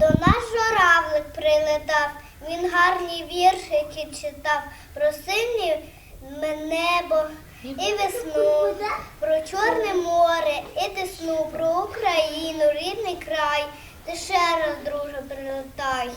До нас журавлик прилетав, він гарні віршики читав про синє небо і весну, про Чорне море і десну, про Україну, рідний край. Ти ще раз, друже, прилетай.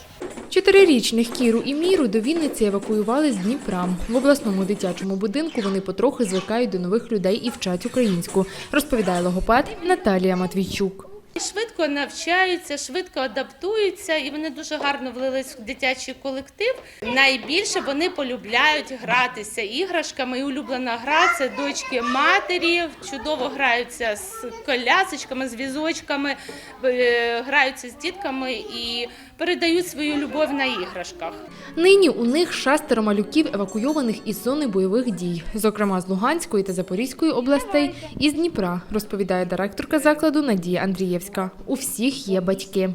Чотирирічних Кіру і Міру до Вінниці евакуювали з Дніпра. В обласному дитячому будинку вони потрохи звикають до нових людей і вчать українську, розповідає логопед Наталія Матвійчук. Швидко навчаються, швидко адаптуються, і вони дуже гарно влились в дитячий колектив. Найбільше вони полюбляють гратися іграшками. І улюблена гра це дочки матері. Чудово граються з колясочками, з візочками, е, граються з дітками і передають свою любов на іграшках. Нині у них шестеро малюків, евакуйованих із зони бойових дій, зокрема з Луганської та Запорізької областей і з Дніпра, розповідає директорка закладу Надія Андрієвська. У всіх є батьки.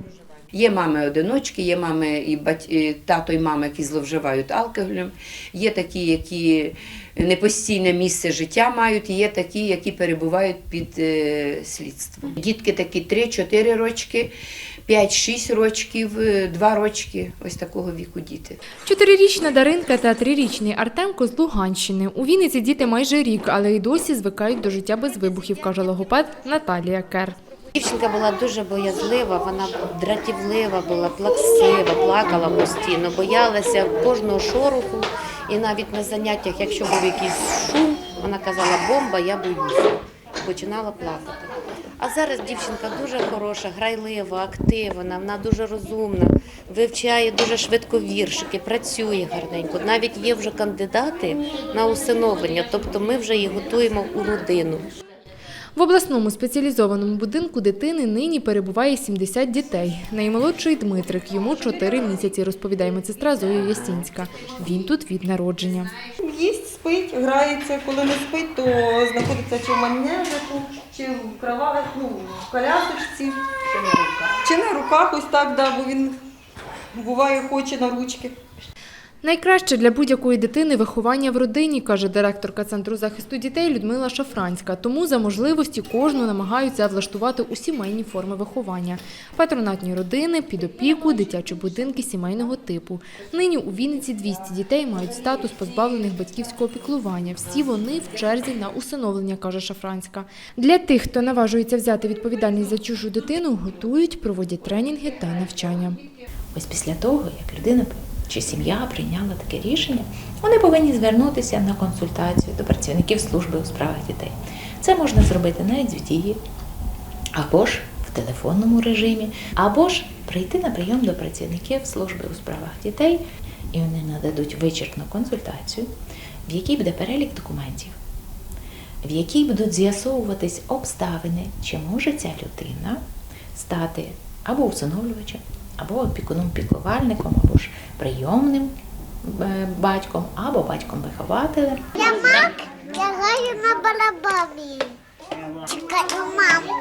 Є мами-одиночки, є мами і бать... і тато і мама, які зловживають алкоголем, є такі, які непостійне місце життя мають, і є такі, які перебувають під е, слідством. Дітки такі 3-4 рочки, 5-6 рочків, 2 рочки, ось такого віку діти. Чотирирічна Даринка та трирічний Артемко з Луганщини. У Вінниці діти майже рік, але й досі звикають до життя без вибухів, каже логопед Наталія Кер. Дівчинка була дуже боязлива, вона дратівлива була, плаксива, плакала постійно, боялася кожного шороху. І навіть на заняттях, якщо був якийсь шум, вона казала бомба, я боюся. І починала плакати. А зараз дівчинка дуже хороша, грайлива, активна, вона дуже розумна, вивчає дуже швидко віршики, працює гарненько. Навіть є вже кандидати на усиновлення, тобто ми вже їх готуємо у родину. В обласному спеціалізованому будинку дитини нині перебуває 70 дітей. Наймолодший Дмитрик, йому 4 місяці, розповідає медсестра Зоя Ясінська. Він тут від народження. Їсть, спить, грається. Коли не спить, то знаходиться чи в манежику, чи в кровах, ну, в колясочці. Чи на руках ось так, да, бо він буває хоче на ручки. Найкраще для будь-якої дитини виховання в родині, каже директорка Центру захисту дітей Людмила Шафранська. Тому за можливості кожну намагаються влаштувати у сімейні форми виховання. Патронатні родини, під опіку, дитячі будинки сімейного типу. Нині у Вінниці 200 дітей мають статус позбавлених батьківського піклування. Всі вони в черзі на усиновлення, каже Шафранська. Для тих, хто наважується взяти відповідальність за чужу дитину, готують, проводять тренінги та навчання. Ось після того, як людина чи сім'я прийняла таке рішення, вони повинні звернутися на консультацію до працівників служби у справах дітей. Це можна зробити навіть в дії, або ж в телефонному режимі, або ж прийти на прийом до працівників служби у справах дітей, і вони нададуть вичерпну консультацію, в якій буде перелік документів, в якій будуть з'ясовуватись обставини, чи може ця людина стати або усиновлювачем, або опікуном-піклувальником, або ж прийомним е, батьком, або батьком-вихователем. Я мак, я граю на барабані. Чекаю маму.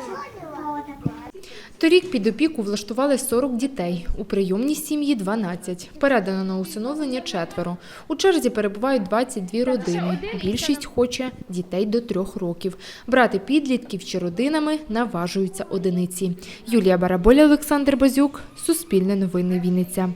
Торік під опіку влаштували 40 дітей. У прийомній сім'ї 12. Передано на усиновлення четверо. У черзі перебувають 22 родини. Більшість хоче дітей до трьох років. Брати підлітків чи родинами наважуються одиниці. Юлія Бараболя, Олександр Базюк. Суспільне новини Вінниця.